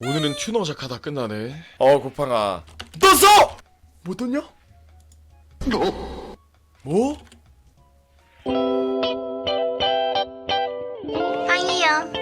오늘은 튜너 작하다 끝나네. 어, 고팡아. 떴어! 뭐 떴냐? 뭐? 아니요.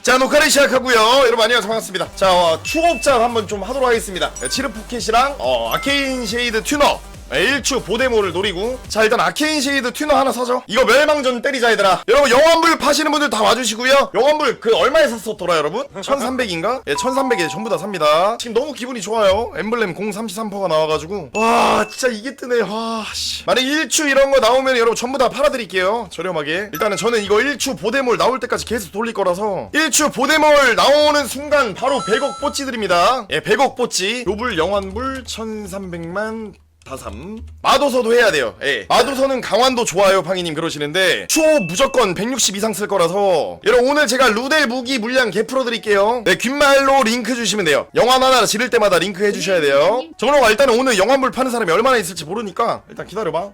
자, 녹화를 시작하고요. 여러분 안녕하세요. 반갑습니다. 자, 어, 추업작 한번 좀 하도록 하겠습니다. 네, 치르포켓이랑 어, 아케인 쉐이드 튜너. 네, 1추 보데모를 노리고 자 일단 아케인 쉐이드 튜너 하나 사죠? 이거 멸망전 때리자 얘들아. 여러분 영환불 파시는 분들 다 와주시고요. 영환불 그 얼마에 샀었더라 여러분? 1300인가? 예 1300에 전부 다 삽니다. 지금 너무 기분이 좋아요. 엠블렘 033%가 나와가지고. 와 진짜 이게 뜨네. 와씨. 만약 1추 이런 거 나오면 여러분 전부 다 팔아드릴게요. 저렴하게. 일단은 저는 이거 1추 보데몰 나올 때까지 계속 돌릴 거라서. 1추 보데몰 나오는 순간 바로 100억 뽀찌 드립니다. 예 100억 뽀찌. 요불 영환불 1300만 다삼. 마도서도 해야 돼요. 예. 마도서는 강환도 좋아요 팡이님 그러시는데. 추 무조건 160 이상 쓸 거라서. 여러분 오늘 제가 루델 무기 물량 개 풀어 드릴게요. 네 귓말로 링크 주시면 돼요. 영환 하나 지를 때마다 링크 해주셔야 돼요. 정로가 일단은 오늘 영환물 파는 사람이 얼마나 있을지 모르니까 일단 기다려봐.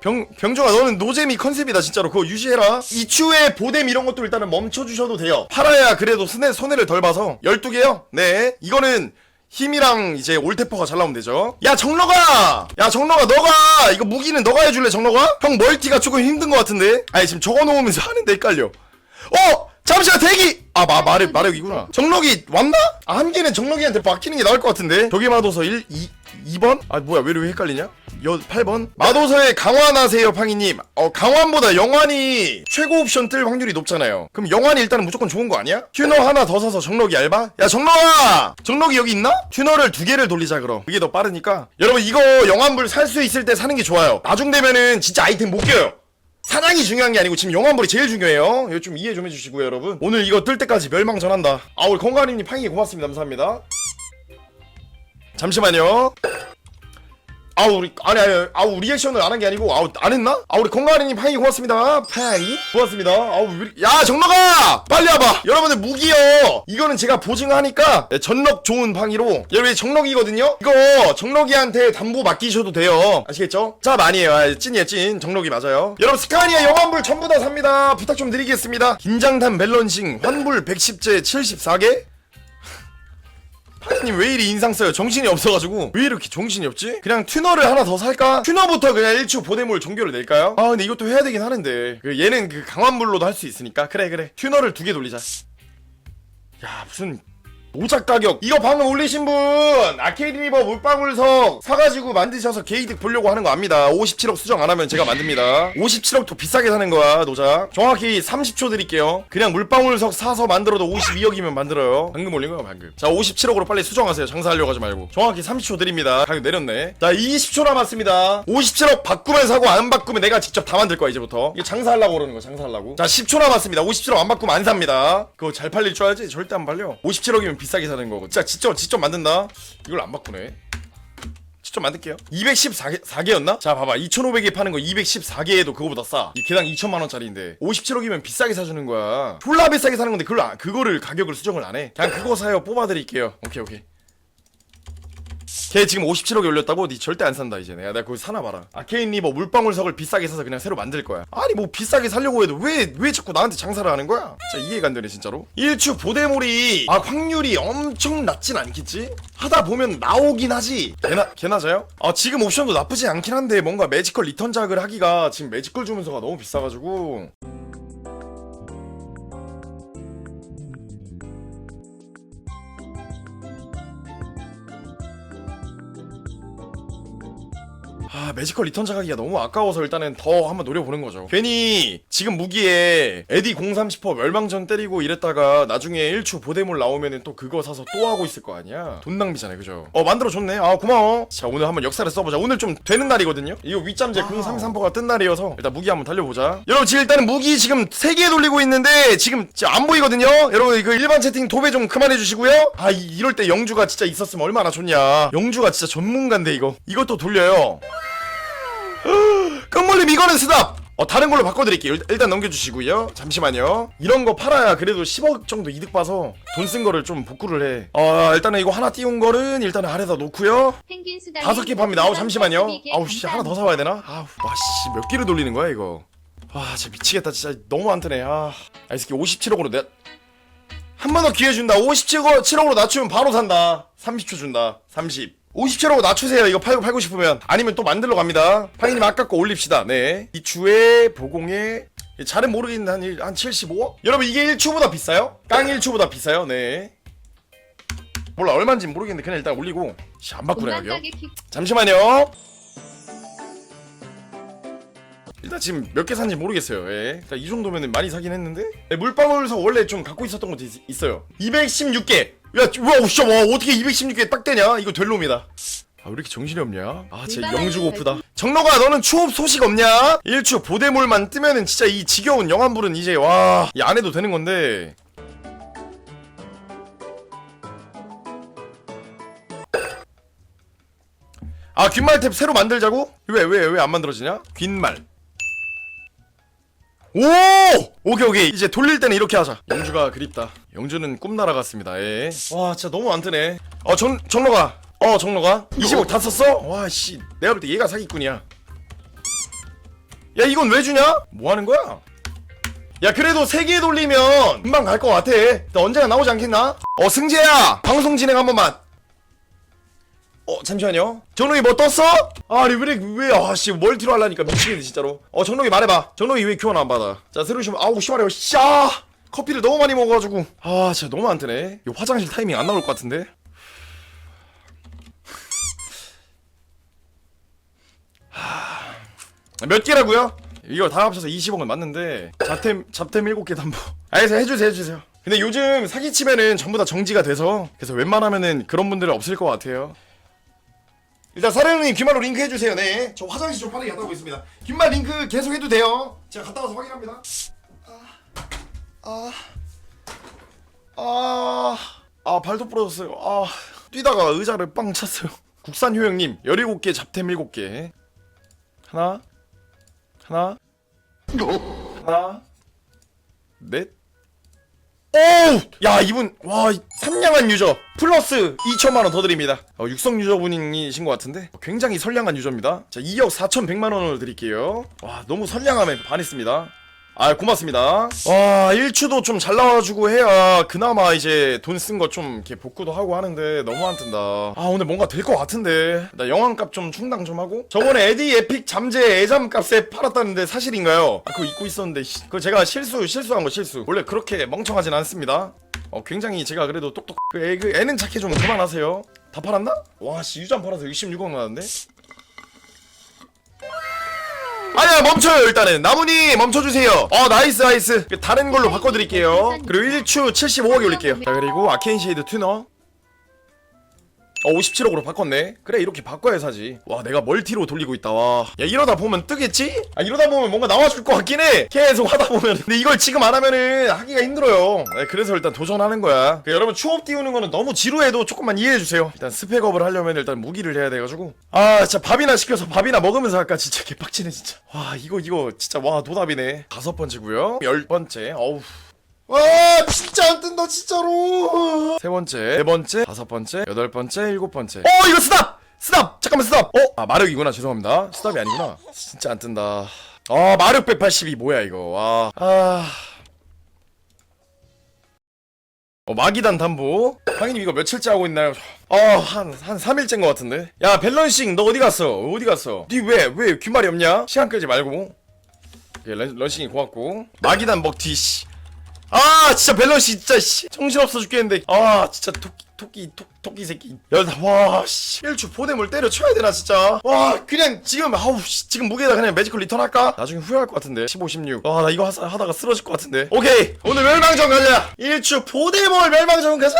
병, 병조가 너는 노잼이 컨셉이다 진짜로. 그거 유지해라. 이추에 보뎀 이런 것도 일단은 멈춰주셔도 돼요. 팔아야 그래도 손해, 손해를 덜 봐서. 12개요? 네. 이거는 힘이랑 이제 올테퍼가 잘 나오면 되죠 야 정러가 야 정러가 너가 이거 무기는 너가 해줄래 정러가? 형 멀티가 조금 힘든 것 같은데 아니 지금 적어놓으면서 하는데 헷갈려 어! 잠시만 대기! 아 마, 마력, 마력이구나 정록이 왔나? 아, 한 개는 정록이한테 맡기는 게 나을 것 같은데 저기 마도서 1, 2, 2번? 아 뭐야 왜 이렇게 헷갈리냐? 여 8번? 마도서에 강환하세요 팡이님 어 강환보다 영환이 최고 옵션 뜰 확률이 높잖아요 그럼 영환이 일단은 무조건 좋은 거 아니야? 튜너 하나 더 사서 정록이 얇아? 야 정록아! 정록이 여기 있나? 튜너를 두 개를 돌리자 그럼 그게 더 빠르니까 여러분 이거 영환불 살 수 있을 때 사는 게 좋아요 나중 되면은 진짜 아이템 못 껴요 사냥이 중요한 게 아니고 지금 영환불이 제일 중요해요. 이거 좀 이해 좀 해주시고요, 여러분. 오늘 이거 뜰 때까지 멸망 전한다. 아, 우리 건강님님 팡이 고맙습니다. 감사합니다. 잠시만요. 아 우리 아니 아니 아우 리액션을 안 한 게 아니고 아우 안 했나? 아 우리 건강이님 팡이 고맙습니다. 팡이. 고맙습니다. 아우 왜- 야 정러가! 빨리 와봐. 여러분들 무기요. 이거는 제가 보증하니까 네, 전력 좋은 팡이로. 여러분 정력이거든요? 이거 정력이한테 담보 맡기셔도 돼요. 아시겠죠? 자 많이에요. 아, 찐이에요 찐. 정력이 맞아요. 여러분 스카니아 영환불 전부 다 삽니다. 부탁 좀 드리겠습니다. 긴장탄 밸런싱 환불 110제 74개 파이님 왜 이리 인상 써요? 정신이 없어가지고 왜 이렇게 정신이 없지? 그냥 튜너를 하나 더 살까? 튜너부터 그냥 1추 보내물 종교를 낼까요? 아 근데 이것도 해야 되긴 하는데 그 얘는 그 강환불로도 할 수 있으니까 그래 그래 튜너를 두 개 돌리자 야 무슨 오작 가격. 이거 방금 올리신 분 아케이드 리버 물방울석 사가지고 만드셔서 게이득 보려고 하는 거 압니다. 57억 수정 안 하면 제가 만듭니다. 57억도 비싸게 사는 거야 노작. 정확히 30초 드릴게요. 그냥 물방울석 사서 만들어도 52억이면 만들어요. 방금 올린 거야 방금. 자 57억으로 빨리 수정하세요. 장사하려고 하지 말고. 정확히 30초 드립니다. 가격 내렸네. 자 20초 남았습니다. 57억 바꾸면 사고 안 바꾸면 내가 직접 다 만들 거야 이제부터. 이게 장사하려고 그러는 거야 장사하려고. 자 10초 남았습니다. 57억 안 바꾸면 안 삽니다. 그거 잘 팔릴 줄 알지? 절대 안 팔려. 57억이면 비싸게 사는 거고. 진짜 직접 직접 만든다. 이걸 안 바꾸네. 직접 만들게요. 214개 4개였나? 자 봐봐. 2500에 파는 거 214개에도 그거보다 싸이 개당 2천만원짜리인데 57억이면 비싸게 사주는 거야. 졸라 비싸게 사는 건데 그걸 안- 그거를 가격을 수정을 안해. 그냥 그거 사요. 뽑아드릴게요. 오케이 오케이 걔 지금 57억에 올렸다고? 니 절대 안 산다 이제. 내가 내가 그거 사나 봐라. 아케인 리버 물방울석을 비싸게 사서 그냥 새로 만들 거야. 아니 뭐 비싸게 살려고 해도 왜 왜 자꾸 나한테 장사를 하는 거야? 진짜 이해가 안 되네 진짜로. 1추 보대물이 아 확률이 엄청 낮진 않겠지? 하다 보면 나오긴 하지. 개나 개나자요? 아 지금 옵션도 나쁘지 않긴 한데 뭔가 매지컬 리턴작을 하기가 지금 매지컬 주문서가 너무 비싸가지고 아 매지컬 리턴 자가기가 너무 아까워서 일단은 더 한번 노려보는 거죠. 괜히 지금 무기에 에디 030% 멸망전 때리고 이랬다가 나중에 1추 보대물 나오면은 또 그거 사서 또 하고 있을 거 아니야? 돈 낭비잖아요 그죠? 어 만들어줬네. 아 고마워. 자 오늘 한번 역사를 써보자. 오늘 좀 되는 날이거든요? 이거 윗잠재 033%가 뜬 날이어서 일단 무기 한번 달려보자. 여러분 지금 일단은 무기 지금 3개 돌리고 있는데 지금 안 보이거든요? 여러분 이거 일반 채팅 도배 좀 그만해 주시고요. 아 이, 이럴 때 영주가 진짜 있었으면 얼마나 좋냐. 영주가 진짜 전문가인데 이거. 이것도 돌려요 끝물림 이거는 스탑! 어 다른 걸로 바꿔드릴게요. 일- 일단 넘겨주시고요. 잠시만요. 이런 거 팔아야 그래도 10억 정도 이득 봐서 돈 쓴 거를 좀 복구를 해어 일단은 이거 하나 띄운 거는 일단은 아래다 놓고요. 펭귄 수다. 다섯 개 팝니다. 아우 잠시만요. 아우 씨 하나 더 사와야 되나? 아우 와씨 몇 개를 돌리는 거야 이거? 와 진짜 미치겠다. 진짜 너무 안 트네. 아이 새끼 57억으로 내가 한번 더 기회 준다. 57억으로 낮추면 바로 산다. 30초 준다. 30 57억으로 낮추세요. 이거 팔고 팔고 싶으면. 아니면 또 만들러 갑니다. 파이님 아까 거 올립시다. 네. 이추에 보공에 잘은 모르겠는데 한, 일- 한 75억? 여러분 이게 1추보다 비싸요? 깡 1추보다 비싸요? 네. 몰라 얼마인지 모르겠는데 그냥 일단 올리고. 씨, 안 바꾸네 가격 공간가게 킥 잠시만요. 일단 지금 몇 개 산지 모르겠어요. 예. 일단 이 정도면 많이 사긴 했는데 네, 물방울서 원래 좀 갖고 있었던 것도 있, 어요 216개. 야, 와, 진짜 와 어떻게 216개 딱 되냐? 이거 될 놈이다. 아, 왜 이렇게 정신이 없냐? 아, 진짜 영주 고프다. 정로가 너는 추업 소식 없냐? 일추 보대물만 뜨면은 진짜 이 지겨운 영환불은 이제 와, 이 안 해도 되는 건데. 아 귓말 탭 새로 만들자고? 왜 왜 왜 안 만들어지냐? 귓말 오! 오케이 오케이 이제 돌릴 때는 이렇게 하자 영주가 그립다 영주는 꿈나라 같습니다 예. 와 진짜 너무 안 뜨네 어 정, 정로가 어 정로가 20억 다 썼어? 와씨 내가 볼 때 얘가 사기꾼이야 야 이건 왜 주냐? 뭐 하는 거야? 야 그래도 세 개 돌리면 금방 갈 것 같아 나 언젠가 나오지 않겠나? 어 승재야 방송 진행 한 번만 어 잠시만요. 정록이 뭐 떴어? 아니 왜왜 아씨 멀티로 하려니까 미치겠네 진짜로. 어 정록이 말해봐. 정록이 왜 교환 안 받아? 자 새로 시면 아우 씨발이야 씨아! 커피를 너무 많이 먹어가지고. 아 진짜 너무 안 뜨네. 이 화장실 타이밍 안 나올 것 같은데? 하... 몇 개라고요? 이거 다 합쳐서 20억은 맞는데. 잡템 잡템 7개 담보 알겠어 해주세요 해주세요. 근데 요즘 사기치면은 전부 다 정지가 돼서 그래서 웬만하면은 그런 분들은 없을 것 같아요 일단 사령님 귀말로 링크 해주세요. 네, 저 화장실 좀 빠르게 갔다 오겠습니다. 귀말 링크 계속 해도 돼요. 제가 갔다 와서 확인합니다. 아, 아, 아, 아 발도 부러졌어요. 아, 뛰다가 의자를 빵 찼어요. 국산 효영님 17개 잡템 7개 하나 하나 하나 넷 오! 야 이분 와 선량한 유저 플러스 2천만원 더 드립니다. 어, 육성 유저분이신 것 같은데? 굉장히 선량한 유저입니다. 자 2억 4천백만원을 드릴게요. 와 너무 선량함에 반했습니다 아 고맙습니다. 와 1추도 좀 잘 나와주고 해야 그나마 이제 돈 쓴 거 좀 이렇게 복구도 하고 하는데 너무 안 뜬다. 아 오늘 뭔가 될 것 같은데. 나 영환값 좀 충당 좀 하고. 저번에 에디 에픽 잠재 애잠 값에 팔았다는데 사실인가요? 아 그거 잊고 있었는데 씨, 그거 제가 실수 실수한 거 실수. 원래 그렇게 멍청하진 않습니다. 어 굉장히 제가 그래도 똑똑. 그, 애, 그 애는 착해 좀 그만하세요. 다 팔았나? 와씨 유전 팔아서 66억 나왔는데 멈춰요 일단은. 나무님 멈춰주세요. 어 나이스 나이스. 그 다른 걸로 바꿔드릴게요. 그리고 1추 75억에 올릴게요. 자 그리고 아케인 쉐이드 튜너 어 57억으로 바꿨네. 그래 이렇게 바꿔야 사지. 와 내가 멀티로 돌리고 있다 와야 이러다 보면 뜨겠지? 아 이러다 보면 뭔가 나와줄 것 같긴 해. 계속 하다 보면 근데 이걸 지금 안 하면은 하기가 힘들어요. 네, 그래서 일단 도전하는 거야. 그 여러분 추업 띄우는 거는 너무 지루해도 조금만 이해해주세요. 일단 스펙업을 하려면 일단 무기를 해야 돼가지고. 아 진짜 밥이나 시켜서 밥이나 먹으면서 할까? 진짜 개빡치네 진짜. 와 이거 이거 진짜 와 노답이네. 다섯 번째고요. 열 번째. 어우 와 진짜 안 뜬다 진짜로 세 번째 네 번째 다섯 번째 여덟 번째 일곱 번째 어 이거 스탑 스탑 잠깐만 스탑 어아 마력이구나 죄송합니다 스탑이 아니구나 진짜 안 뜬다 아 마력 182 뭐야 이거 와아 어, 마기단 담보. 황희님 이거 며칠째 하고 있나요? 어, 한, 한 3일째인 것 같은데? 야, 밸런싱, 너 어디 갔어? 어디 갔어? 니 왜, 왜 귓말이 없냐? 시간 끌지 말고. 예, 런, 런싱이 고맙고. 마기단 먹튀, 씨. 아, 진짜 밸런싱, 진짜, 씨. 정신없어 죽겠는데. 아, 진짜 토끼, 토끼, 토, 토끼 새끼. 야, 나, 와, 씨. 1주 보냄을 때려쳐야 되나, 진짜. 와, 그냥 지금, 아우, 씨. 지금 무게에다 그냥 매지컬 리턴 할까? 나중에 후회할 것 같은데. 15, 16. 와, 나 이거 하, 하다가 쓰러질 것 같은데. 오케이. 오늘 멸망전 가자. 1주 보데몰 멸망전 가자.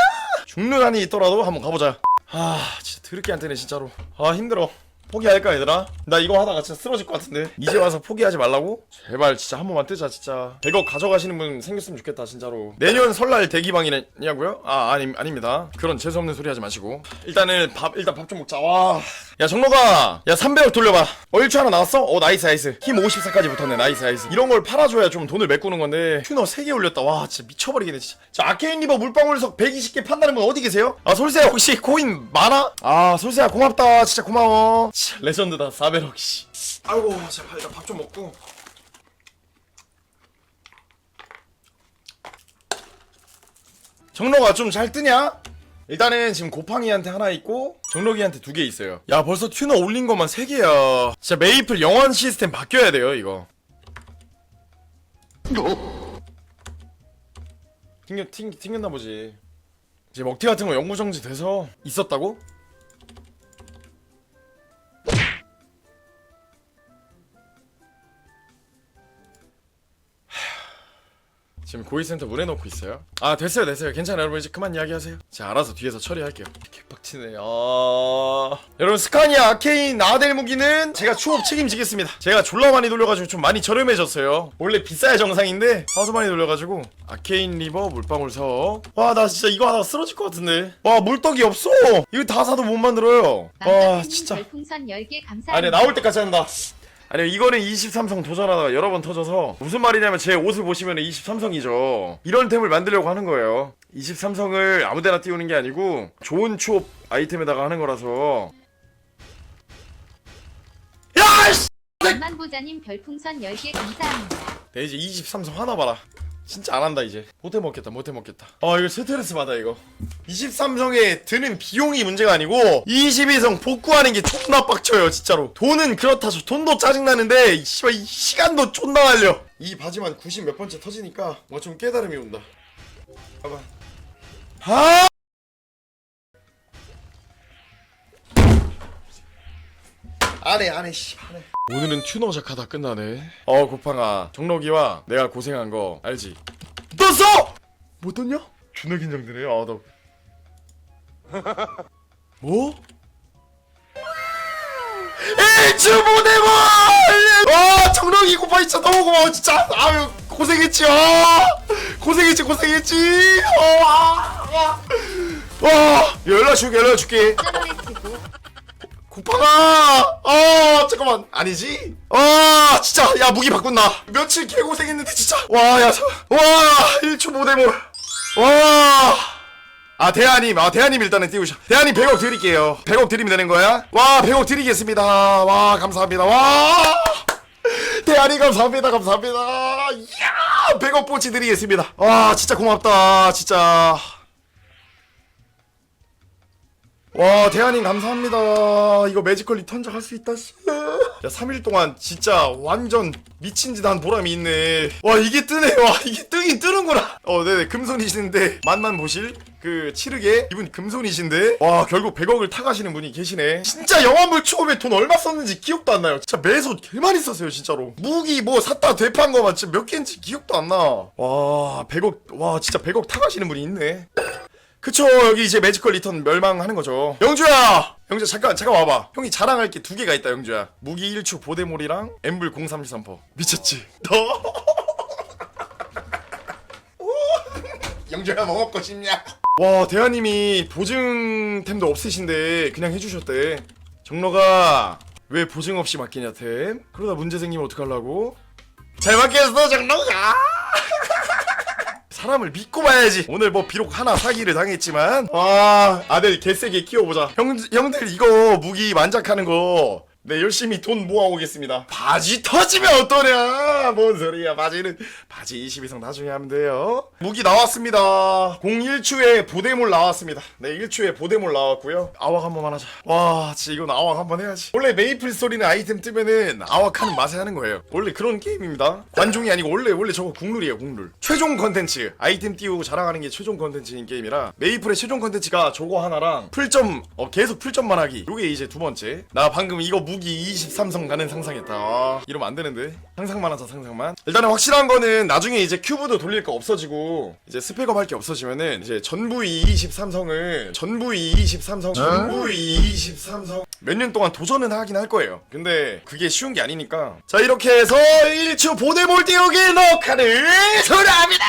죽는 한이 있더라도 한번 가보자. 아, 진짜 드럽게 안 되네, 진짜로. 아, 힘들어. 포기할까 얘들아? 나 이거 하다가 진짜 쓰러질 것 같은데. 이제 와서 포기하지 말라고? 제발 진짜 한 번만 뜨자 진짜. 100억 가져가시는 분 생겼으면 좋겠다 진짜로. 내년 설날 대기방이냐고요? 아 아니, 아닙니다. 그런 재수없는 소리 하지 마시고. 일단은 밥 일단 밥 좀 먹자. 와 야 정로가 야 300억 돌려봐. 어 1초 하나 나왔어? 어 나이스 나이스. 힘 54까지 붙었네. 나이스 나이스. 이런 걸 팔아줘야 좀 돈을 메꾸는 건데. 튜너 3개 올렸다. 와 진짜 미쳐버리겠네 진짜. 자 아케인 리버 물방울석 120개 판다는 분 어디 계세요? 아 솔세야 혹시 코인 많아? 아 솔세야 고맙다. 진짜 고마워. 치, 레전드다 400억 씨. 아이고 제발 일단 밥 좀 먹고. 정로가 좀 잘 뜨냐? 일단은 지금 고팡이한테 하나 있고 정록이한테 두 개 있어요. 야 벌써 튜너 올린 것만 세 개야. 진짜 메이플 영원 시스템 바뀌어야 돼요 이거. 튕겨, 튕, 튕겼나 보지. 이제 먹튀 같은 거 영구정지 돼서 있었다고? 고위센터 문에 놓고 있어요. 아 됐어요 됐어요 괜찮아요 여러분 이제 그만 이야기하세요. 제가 알아서 뒤에서 처리할게요. 개빡치네. 아 여러분 스카니아 아케인 아델 무기는 제가 추업 책임지겠습니다. 제가 졸라 많이 돌려가지고 좀 많이 저렴해졌어요. 원래 비싸야 정상인데 하도 많이 돌려가지고 아케인 리버 물방울 서. 와 나 진짜 이거 하나 쓰러질 것 같은데. 와 물떡이 없어. 이거 다 사도 못 만들어요. 와 진짜. 별풍선 10개 감사합니다. 아니 나올 때까지 한다. 아니요 이거는 23성 도전하다가 여러 번 터져서 무슨 말이냐면 제 옷을 보시면 23성이죠. 이런 템을 만들려고 하는 거예요. 23성을 아무데나 띄우는 게 아니고 좋은 추업 아이템에다가 하는 거라서. 야 씨! 만보자님 별풍선 10개 감사합니다. 내 이제 23성 하나 봐라 진짜 안 한다 이제. 못해 먹겠다 못해 먹겠다. 아 이거 스트레스 받아 이거. 23성에 드는 비용이 문제가 아니고 22성 복구하는 게 존나 빡쳐요 진짜로. 돈은 그렇다 쳐. 돈도 짜증나는데 이 씨발 이 시간도 존나 날려. 이 바지만 90 몇 번째 터지니까 뭔가 좀 깨달음이 온다. 봐봐. 아 안해 안해 씨 안해 오늘은 튜너 작하다 끝나네. 어 고팡아 정록이와 내가 고생한 거 알지? 떴어! 못 떴냐? 존나 긴장되네. 아 나. 뭐? 일주 보내고! 와 정록이 고팡 진짜 너무 고마워 진짜. 아유 고생했지. 아 고생했지 고생했지. 어, 와, 와. 와 연락 줄게 연락 줄게. 고파가! 아 잠깐만. 아니지? 아 진짜. 야 무기 바꾼다. 며칠 개고생했는데 진짜. 와야와 1초 모데모 와아 대한님 아 대한님 일단은 띄우셔 대한님 100억 드릴게요. 100억 드리면 되는 거야? 와 100억 드리겠습니다. 와 감사합니다. 와. 대한이 감사합니다. 감사합니다. 이야 100억 뽀치 드리겠습니다. 와 진짜 고맙다. 진짜 와 대한님 감사합니다. 이거 매지컬 리턴작 할 수 있다. 씨. 야 3일 동안 진짜 완전 미친 짓 한 보람이 있네. 와 이게 뜨네. 와 이게 뜨긴 뜨는구나. 어 네네. 금손이신데 맛만 보실 그 치르게 이분 금손이신데. 와 결국 100억을 타가시는 분이 계시네. 진짜 영화물 처음에 돈 얼마 썼는지 기억도 안 나요. 진짜 매소 개 많이 썼어요 진짜로. 무기 뭐 샀다 되판 거만 진짜 몇 개인지 기억도 안나와 100억 와 진짜 100억 타가시는 분이 있네 그쵸 여기 이제 매지컬 리턴 멸망하는 거죠. 영주야! 영주야 잠깐 잠깐 와봐. 형이 자랑할 게 두 개가 있다 영주야. 무기 1추 보데몰이랑 엠블 0313퍼. 미쳤지? 너 영주야 뭐 먹고 싶냐? 와 대하님이 보증템도 없으신데 그냥 해주셨대. 정로가 왜 보증 없이 맡기냐 템? 그러다 문제 생기면 어떡하려고? 잘 맡겼어 정로가 사람을 믿고 봐야지. 오늘 뭐 비록 하나 사기를 당했지만 와 아들 개세게 키워보자. 형 형들 이거 무기 만작하는 거. 네 열심히 돈 모아오겠습니다. 바지 터지면 어떠냐? 뭔 소리야? 바지는 바지 22성 나중에 하면 돼요. 무기 나왔습니다. 01추에 보데몰 나왔습니다. 네 1추에 보데몰 나왔고요. 아왁 한 번만 하자. 와 진짜 이건 아왁 한 번 해야지. 원래 메이플 스토리는 아이템 뜨면은 아왁하는 맛에 하는 거예요. 원래 그런 게임입니다. 관종이 아니고 원래 원래 저거 국룰이에요 국룰. 최종 컨텐츠 아이템 띄우고 자랑하는 게 최종 컨텐츠인 게임이라 메이플의 최종 컨텐츠가 저거 하나랑 풀점 어 계속 풀점만 하기. 요게 이제 두 번째. 나 방금 이거 무기 23성 가는 상상했다. 아, 이러면 안 되는데. 상상만 하자 상상만. 일단은 확실한 거는 나중에 이제 큐브도 돌릴 거 없어지고 이제 스펙업 할 게 없어지면은 이제 전부이 23성을 전부이 23성 전부이 23성 몇 년 동안 도전은 하긴 할 거예요. 근데 그게 쉬운 게 아니니까. 자 이렇게 해서 1초 보내몰 띄우기 녹화를 돌아합니다.